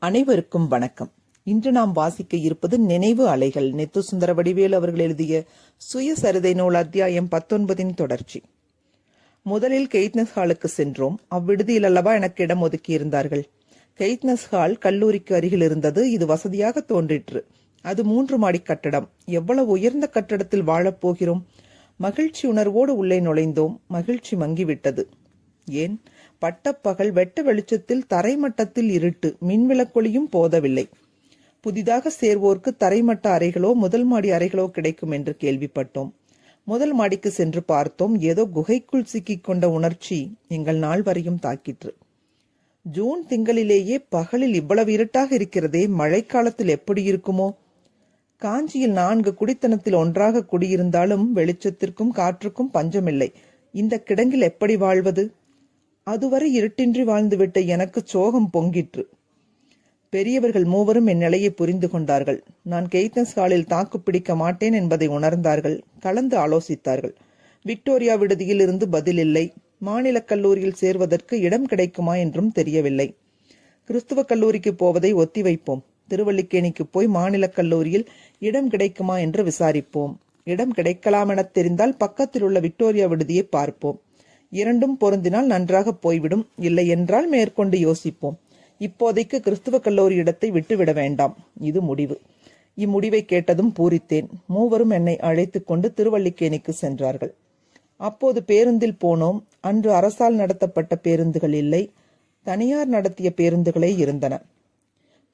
அனைவருக்கும் வணக்கம். இன்று நாம் வாசிக்க இருப்பது நினைவு அலைகள். நெத்து சுந்தர வடிவேல் அவர்கள் எழுதிய சுயசரிதை நூல் அத்தியாயம் பத்தொன்பதின் தொடர்ச்சி. முதலில் கெய்ட்னஸ் ஹாலுக்கு சென்றோம். அவ்விடுதியில் அல்லவா எனக்கு இடம் ஒதுக்கியிருந்தார்கள் கெய்ட்னஸ் ஹால் கல்லூரிக்கு அருகில் இருந்தது. இது வசதியாக தோன்றிற்று. அது மூன்று மாடி கட்டடம். எவ்வளவு உயர்ந்த கட்டடத்தில் வாழப் போகிறோம்? மகிழ்ச்சி உணர்வோடு உள்ளே நுழைந்தோம். மகிழ்ச்சி மங்கிவிட்டது. ஏன்? பட்டப்பகல் வெட்ட வெளிச்சத்தில் தரைமட்டத்தில் இருட்டு மின்விளக்கொளியும் போதவில்லை. புதிதாக சேர்வோர்க்கு தரைமட்ட அறைகளோ முதல் மாடி அறைகளோ கிடைக்கும் என்று கேள்விப்பட்டோம். முதல் மாடிக்கு சென்று பார்த்தோம் ஏதோ குகைக்குள் சிக்கிக் கொண்ட உணர்ச்சி எங்கள் நாள் வரையும் தாக்கிற்று. ஜூன் திங்களிலேயே பகலில் இவ்வளவு இருட்டாக இருக்கிறதே மழைக்காலத்தில் எப்படி இருக்குமோ? காஞ்சியில் நான்கு குடித்தனத்தில் ஒன்றாக குடியிருந்தாலும் வெளிச்சத்திற்கும் காற்றுக்கும் பஞ்சமில்லை. இந்த கிடங்கில் எப்படி வாழ்வது? அதுவரை இருட்டின்றி வாழ்ந்துவிட்ட எனக்கு சோகம் பொங்கிற்று. பெரியவர்கள் மூவரும் என் நிலையை புரிந்து கொண்டார்கள். நான் கெய்தன்ஸ் ஹாலில் தாக்கு பிடிக்க மாட்டேன் என்பதை உணர்ந்தார்கள். கலந்து ஆலோசித்தார்கள். விக்டோரியா விடுதியில் இருந்து பதில் இல்லை. மாநில கல்லூரியில் சேர்வதற்கு இடம் கிடைக்குமா என்றும் தெரியவில்லை. கிறிஸ்துவ கல்லூரிக்கு போவதை ஒத்தி வைப்போம். திருவல்லிக்கேணிக்கு போய் மாநில கல்லூரியில் இடம் கிடைக்குமா என்று விசாரிப்போம். இடம் கிடைக்கலாம் என தெரிந்தால் பக்கத்தில் உள்ள விக்டோரியா விடுதியை பார்ப்போம். இரண்டும் பொருந்தினால் நன்றாக போய்விடும். இல்லை என்றால் மேற்கொண்டு யோசிப்போம். இப்போதைக்கு கிறிஸ்துவ கல்லூரி இடத்தை விட்டுவிட வேண்டாம். இது முடிவு. இம்முடிவை கேட்டதும் பூரித்தேன். மூவரும் என்னை அழைத்து கொண்டு திருவல்லிக்கேணிக்கு சென்றார்கள். அப்போது பேருந்தில் போனோம். அன்று அரசால் நடத்தப்பட்ட பேருந்துகள் இல்லை. தனியார் நடத்திய பேருந்துகளே இருந்தன.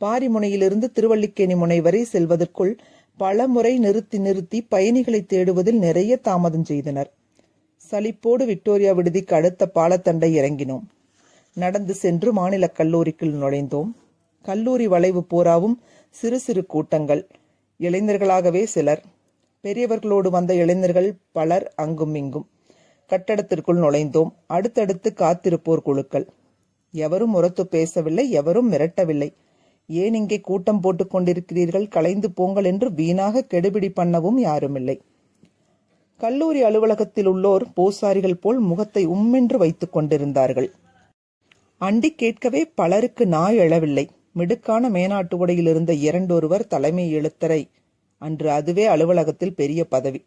பாரிமுனையிலிருந்து திருவல்லிக்கேணி முனை வரை செல்வதற்குள் பல முறை நிறுத்தி நிறுத்தி பயணிகளை தேடுவதில் நிறைய தாமதம் செய்தனர். சலிப்போடு விக்டோரியா விடுதிக்கு அடுத்த பாலத்தண்டை இறங்கினோம். நடந்து சென்று மாநில கல்லூரிக்குள் நுழைந்தோம். கல்லூரி வளைவு பூராவும் சிறு சிறு கூட்டங்கள். இளைஞர்களாகவே சிலர். பெரியவர்களோடு வந்த இளைஞர்கள் பலர் அங்கும் இங்கும். கட்டடத்திற்குள் நுழைந்தோம். அடுத்தடுத்து காத்திருப்போர் குழுக்கள். எவரும் உரத்து பேசவில்லை எவரும் மிரட்டவில்லை. ஏன் இங்கே கூட்டம் போட்டுக் கொண்டிருக்கிறீர்கள்? கலைந்து போங்கள் என்று வீணாக கெடுபிடி பண்ணவும் யாருமில்லை. கல்லூரி அலுவலகத்தில் உள்ளோர் பூசாரிகள் போல் முகத்தை உம்மென்று வைத்துக் கொண்டிருந்தார்கள். அண்டி கேட்கவே பலருக்கு நாய் எழவில்லை. மிடுக்கான மேனாட்டு உடையில் இருந்த இரண்டொருவர் தலைமை எழுத்தரை. அன்று அதுவே அலுவலகத்தில் பெரிய பதவி.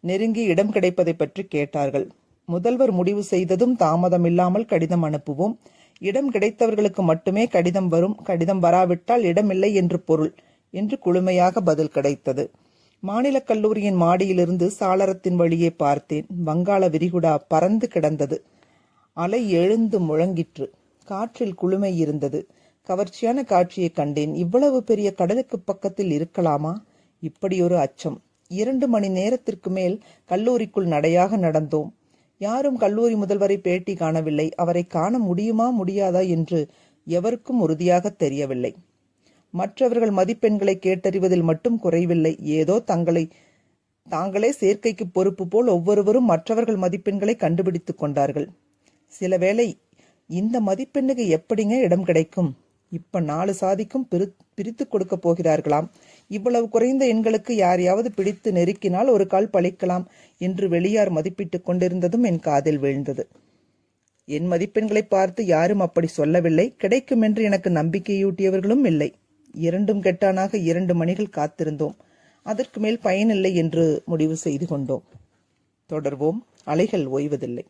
நெருங்கி இடம் கிடைப்பதை பற்றி கேட்டார்கள். முதல்வர் முடிவு செய்ததும் தாமதமில்லாமல் கடிதம் அனுப்புவோம். இடம் கிடைத்தவர்களுக்கு மட்டுமே கடிதம் வரும். கடிதம் வராவிட்டால் இடமில்லை என்று பொருள். என்று குழுமையாக பதில் கிடைத்தது. மாநில கல்லூரியின் மாடியிலிருந்து சாளரத்தின் வழியே பார்த்தேன். வங்காள விரிகுடா பறந்து கிடந்தது. அலை எழுந்து முழங்கிற்று. காற்றில் குளுமை இருந்தது. கவர்ச்சியான காட்சியை கண்டேன். இவ்வளவு பெரிய கடலுக்கு பக்கத்தில் இருக்கலாமா? இப்படியொரு அச்சம். இரண்டு மணி நேரத்திற்கு மேல் கல்லூரிக்குள் நடையாக நடந்தோம். யாரும் கல்லூரி முதல்வரை பேட்டி காணவில்லை. அவரை காண முடியுமா முடியாதா என்று எவருக்கும் உறுதியாக தெரியவில்லை. மற்றவர்கள் மதிப்பெண்களை கேட்டறிவதில் மட்டும் குறைவில்லை. ஏதோ தங்களை தாங்களே சேர்க்கைக்கு பொறுப்பு போல் ஒவ்வொருவரும் மற்றவர்கள் மதிப்பெண்களை கண்டுபிடித்துக் கொண்டார்கள். சில வேளை இந்த மதிப்பெண்ணுக்கு எப்படிங்க இடம் கிடைக்கும்? இப்ப நாலு சாதிக்கும் பிரி பிரித்து கொடுக்க போகிறார்களாம். இவ்வளவு குறைந்த எண்களுக்கு யாரையாவது பிடித்து நெருக்கினால் ஒரு கால் பழிக்கலாம் என்று வெளியார் மதிப்பிட்டுக் கொண்டிருந்ததும் என் காதில் விழுந்தது. என் மதிப்பெண்களை பார்த்து யாரும் அப்படி சொல்லவில்லை. கிடைக்கும் என்று எனக்கு நம்பிக்கையூட்டியவர்களும் இல்லை. இரண்டும் கெட்டானாக இரண்டு மணிகள் காத்திருந்தோம். அதற்கு மேல் பயனில்லை என்று முடிவு செய்து கொண்டோம். தொடர்வோம். அலைகள் ஓய்வதில்லை.